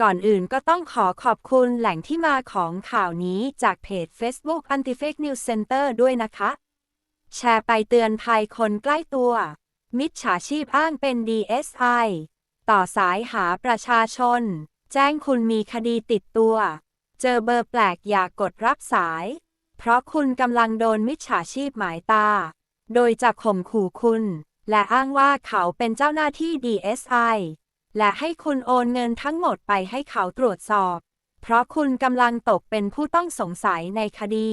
ก่อนอื่นก็ต้องขอขอบคุณแหล่งที่มาของข่าวนี้จากเพจ Facebook Anti-Fake News Center ด้วยนะคะ แชร์ไปเตือนภัยคนใกล้ตัว มิจฉาชีพอ้างเป็น DSI ต่อสายหาประชาชน แจ้งคุณมีคดีติดตัว เจอเบอร์แปลกอย่ากกดรับสาย เพราะคุณกำลังโดนมิจฉาชีพหมายตา โดยจะข่มขู่คุณ และอ้างว่าเขาเป็นเจ้าหน้าที่ DSI และให้คุณโอนเงินทั้งหมดไปให้เขาตรวจสอบ เพราะคุณกำลังตกเป็นผู้ต้องสงสัยในคดี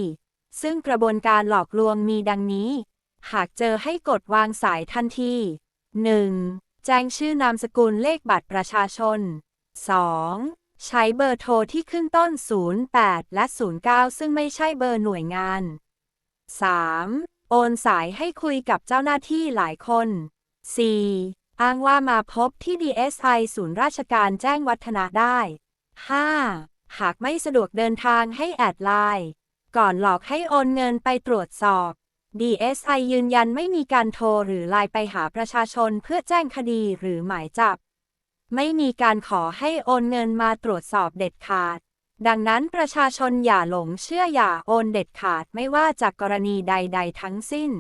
ซึ่งกระบวนการหลอกลวงมีดังนี้ หากเจอให้กดวางสายทันที 1. แจ้งชื่อนามสกุลเลขบัตรประชาชน 2. ใช้เบอร์โทรที่ขึ้นต้น 08 และ 09 ซึ่งไม่ใช่เบอร์หน่วยงาน 3. โอนสายให้คุยกับเจ้าหน้าที่หลายคน 4. อ้างว่ามาพบที่ DSI ศูนย์ราชการแจ้งวัฒนะได้ 5. หากไม่สะดวกเดินทางให้แอดไลน์ก่อนหลอกให้โอนเงินไปตรวจสอบ DSI ยืนยันไม่มีการโทรหรือไลน์ไปหาประชาชนเพื่อแจ้งคดีหรือหมายจับ ไม่มีการขอให้โอนเงินมาตรวจสอบเด็ดขาด ดังนั้นประชาชนอย่าหลงเชื่ออย่าโอนเด็ดขาดไม่ว่าจากกรณีใด ๆ ทั้งสิ้น